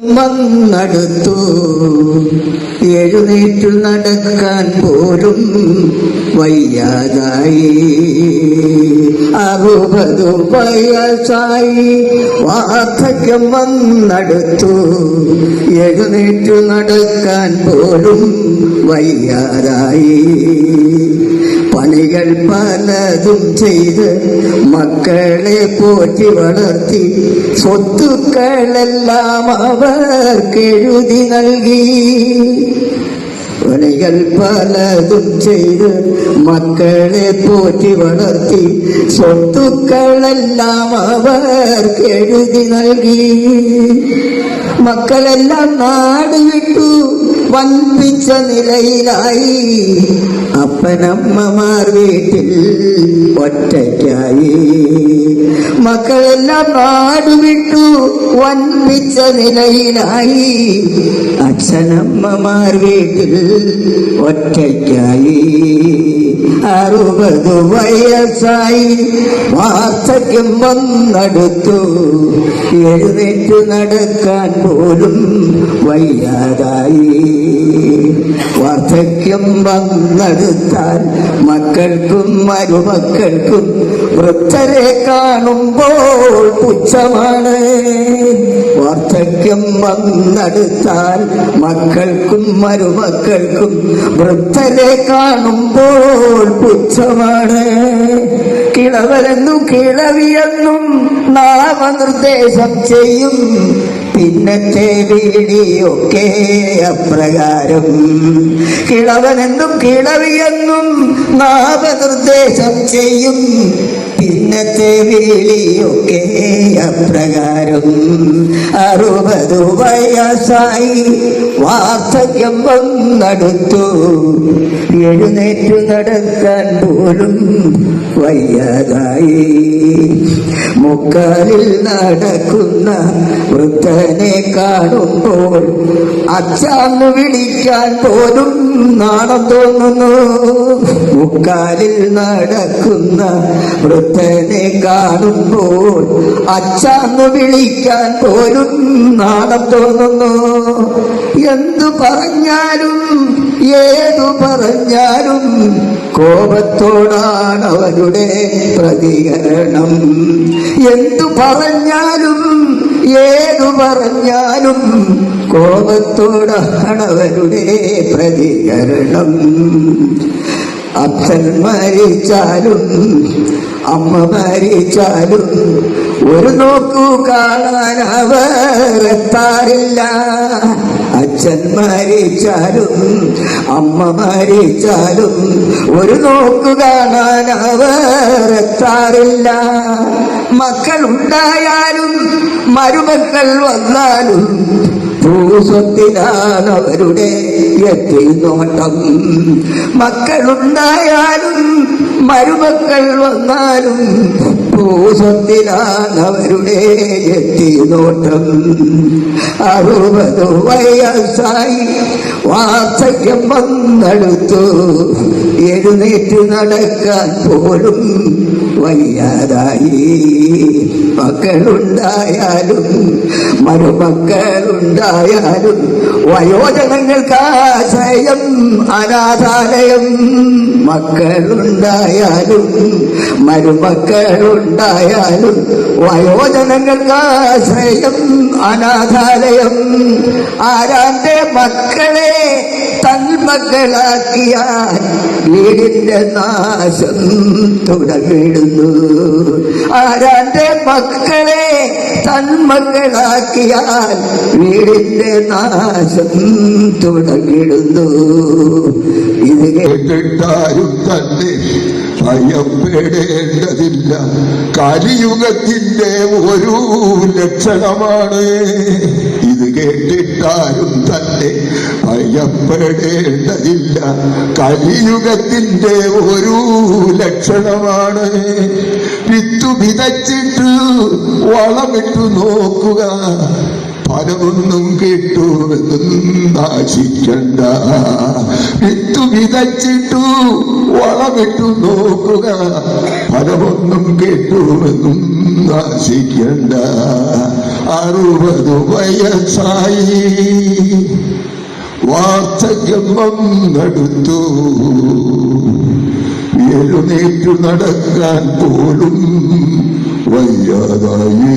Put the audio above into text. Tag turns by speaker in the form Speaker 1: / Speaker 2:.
Speaker 1: വന്നടുത്തു. എഴുന്നേറ്റു നടക്കാൻ പോലും വയ്യാതായി. അറുപതു വയസ്സായി വാർദ്ധക്യം വന്നടുത്തു. എഴുന്നേറ്റു നടക്കാൻ പോലും വയ്യാതായി. பணிகள் பலதும் செய்து மக்களை போற்றி வளர்த்தி சொத்துக்கள் எல்லாம் அவர் கெழுதி நல்கி. பணிகள் பலதும் செய்து மக்களை போற்றி வளர்த்தி சொத்துக்கள் எல்லாம் அவர் கெழுதி நல்கி. மக்களெல்லாம் நாடு விட்டு വൻപിച്ച നിലയിലായി അപ്പനമ്മമാർ വീട്ടിൽ ഒറ്റയ്ക്കായി. മക്കളെല്ലാം നാട് വിട്ടു വൻപിച്ച നിലയിലായി അച്ഛനമ്മമാർ വീട്ടിൽ ഒറ്റയ്ക്കായി. അറുപത് വയസ്സായി വാർദ്ധക്യം വന്നടുത്തു. എഴുന്നേറ്റ് നടക്കാൻ പോലും വയ്യാതായി. വാർദ്ധക്യം വന്നെടുത്താൽ മക്കൾക്കും മരുമക്കൾക്കും വൃദ്ധരെ കാണുമ്പോൾ പുച്ഛമാണ്. വാർദ്ധക്യം വന്നെടുത്താൽ മക്കൾക്കും മരുമക്കൾക്കും വൃദ്ധരെ കാണുമ്പോൾ പുച്ഛമാണ്. കിളവരെന്നും കിളവിയെന്നും നാമനിർദ്ദേശം ചെയ്യും. പിന്നത്തെ വീടിയൊക്കെ അപ്രകാരം. കിളവനെന്നും കിളവിയെന്നും നാമനിർദ്ദേശം ചെയ്യും. പിന്നത്തെ വിളിയൊക്കെ അപ്രകാരം അറുപത് വയസ്സായി വാർദ്ധക്യം വന്നടുത്തു. എഴുന്നേറ്റു നടക്കാൻ പോലും വയ്യാതായി. മുക്കാലിൽ നടക്കുന്ന വൃദ്ധനെ കാണുമ്പോൾ അച്ഛന്ന് വിളിക്കാൻ പോലും നാണം തോന്നുന്നു. മുക്കാലിൽ നടക്കുന്ന വൃദ്ധനെ കാണുമ്പോൾ അച്ഛന്ന് വിളിക്കാൻ പോലും നാണം തോന്നുന്നു. എന്തു പറഞ്ഞാലും ഏതു പറഞ്ഞാലും കോപത്തോടാണ് അവരുടെ പ്രതികരണം. എന്തു പറഞ്ഞാലും ഏതു പറഞ്ഞാലും കോപത്തോടാണ് അവരുടെ പ്രതികരണം. അച്ഛൻ മരിച്ചാലും അമ്മ മരിച്ചാലും ഒരു നോക്കു കാണാൻ അവർ എത്താറില്ല. അച്ഛൻ മരിച്ചാലും അമ്മ മരിച്ചാലും ഒരു നോക്കു കാണാൻ അവർ എത്താറില്ല. മക്കളുണ്ടായാലും മരുമക്കൾ വന്നാലും ഭൂസ്വത്തിനാണ് അവരുടെ എത്തി മക്കളുണ്ടായാലും മരുമക്കൾ വന്നാലും ഭൂസ്വത്തിനാണ് അവരുടെ എത്തി അറുപത് വയസ്സായി വാർദ്ധക്യം വന്നെടുത്തു. എഴുന്നേറ്റ് നടക്കാൻ പോലും വയ്യാതായി. മക്കളുണ്ടായാലും മരുമക്കളുണ്ടായാലും വയോജനങ്ങൾക്ക് ആശ്രയം അനാഥാലയം. മക്കളുണ്ടായാലും മരുമക്കളുണ്ടായാലും വയോജനങ്ങൾക്ക് ആശ്രയം അനാഥാലയം. ആരാന്റെ മക്കളെ തന്മക്കളാക്കിയാൽ വീടിന്റെ നാശം തുടങ്ങിടുന്നു ആരാന്റെ മക്കളെ തന്മക്കളാക്കിയാൽ വീടിന്റെ നാശം തുടങ്ങിടുന്നു. ഇത്
Speaker 2: കേട്ടിട്ടാരും തന്നെ ഭയപ്പെടേണ്ടതില്ല. കലിയുഗത്തിന്റെ ഒരു ലക്ഷണമാണ്. ഇത് കേട്ടിട്ടാരും തന്നെ ഭയപ്പെടേണ്ടതില്ല. കലിയുഗത്തിന്റെ ഒരു ലക്ഷണമാണ് വിത്തു വിതച്ചിട്ട് വളമിട്ടു നോക്കുക. ഫലമൊന്നും കിട്ടുമെന്നും നാശിക്കണ്ട. വിത്തു വിതച്ചിട്ടു വളമിട്ടു നോക്കുക. ഫലമൊന്നും കിട്ടുമെന്നും നാശിക്കണ്ട. അറുപത് വയസ്സായി വാർദ്ധക്യം നടത്തു എഴുന്നേറ്റു നടക്കാൻ പോലും വയ്യാതായി.